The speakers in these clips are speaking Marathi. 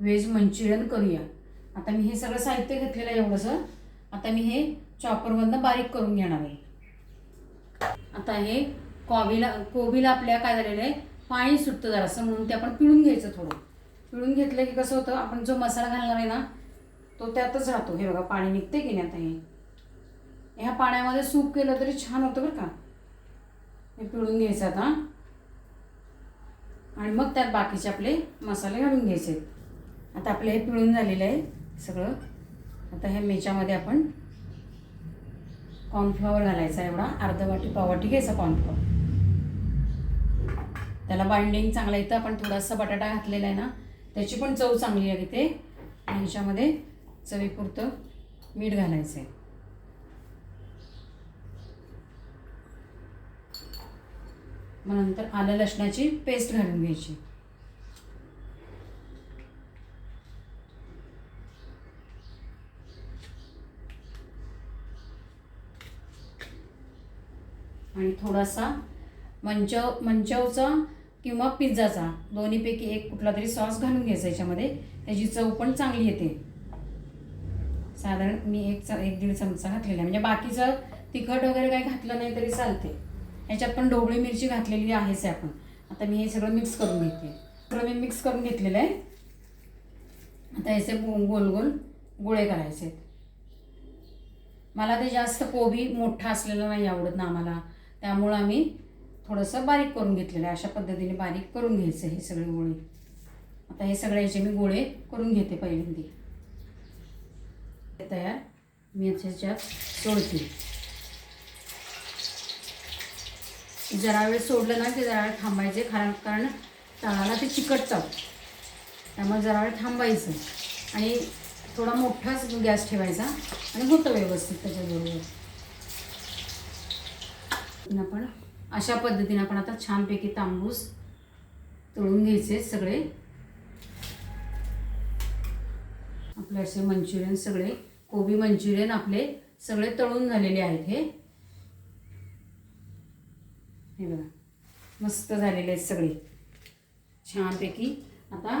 व्हेज मंचुरियन करूया. आता मी हे सगळं साहित्य घेतलेलं आहे एवढंसं. आता मी हे चॉपरमधनं बारीक करून घेणार आहे. आता हे कोबीला कोबीला आपल्या काय झालेलं आहे? पाणी सुटतं जरासं म्हणून ते आपण पिळून घ्यायचं थोडं. पिळून घेतलं की कसं होतं आपण जो मसाला घालणार आहे ना तो त्यातच राहतो. हे बघा पाणी निघते की नाही आता हे? ह्या पाण्यामध्ये सूप केलं तरी छान होतं बरं का. हे पिळून घ्यायचं आता. आणि मग त्यात बाकीचे आपले मसाले घालून घ्यायचे आता आपलं हे पिळून झालेलं आहे सगळं. आता ह्या मेच्यामध्ये आपण कॉर्नफ्लॉवर घालायचा एवढा अर्धा वाटी पाववाटी घ्यायचा कॉर्नफ्लॉवर त्याला बाइंडिंग चांगलं येतं आपण थोडासा बटाटा घातलेला आहे ना त्याची पण चव चांगली आहे तिथे. आणि ह्याच्यामध्ये चवीपुरतं मीठ घालायचं आहे मग नंतर आलं लसणाची पेस्ट घालून घ्यायची. आणि थोडासा मंचव मंचवचा किंवा पिझ्झाचा दोन्हीपैकी एक कुठला तरी सॉस घालून घ्यायचा याच्यामध्ये. त्याची चव पण चांगली येते. साधारण मी एक एक दीड चमचा घातलेला आहे. म्हणजे बाकीचं तिखट वगैरे काही घातलं नाही तरी चालते. याच्यात पण ढोबळी मिरची घातलेली आहेच आहे आपण. आता मी हे सगळं मिक्स करून घेते. सगळं मी मिक्स करून घेतलेलं आहे. आता याचे गोल गोल गोळे करायचे आहेत. मला ते जास्त कोबी मोठा असलेला नाही आवडत ना आम्हाला. त्यामुळं आम्ही थोडंसं बारीक करून घेतलेलं आहे. अशा पद्धतीने बारीक करून घ्यायचं हे सगळे गोळे. आता हे सगळे याचे मी गोळे करून घेते पहिल्यांदी. हे तयार मी याच्यात सोडते. जरा वेळ सोडलं ना की जरा वेळ थांबायचे कारण कारण तळाला ते चिकटतं. त्यामुळे जरा वेळ थांबायचं. आणि थोडा मोठाच गॅस ठेवायचा आणि होतं व्यवस्थित त्याच्याबरोबर. आपण अशा पद्धतीने आपण आता छानपैकी तांबूस तळून घ्यायचे सगळे. आपले असे मंचुरियन सगळे कोबी मंचुरियन आपले सगळे तळून झालेले आहेत हे. हे बघा मस्त झालेले आहेत सगळे. छानपैकी आता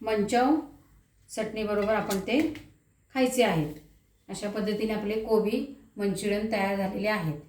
मंचाव चटणीबरोबर आपण ते खायचे आहेत. अशा पद्धतीने आपले कोबी मंचुरियन तयार झालेले आहेत.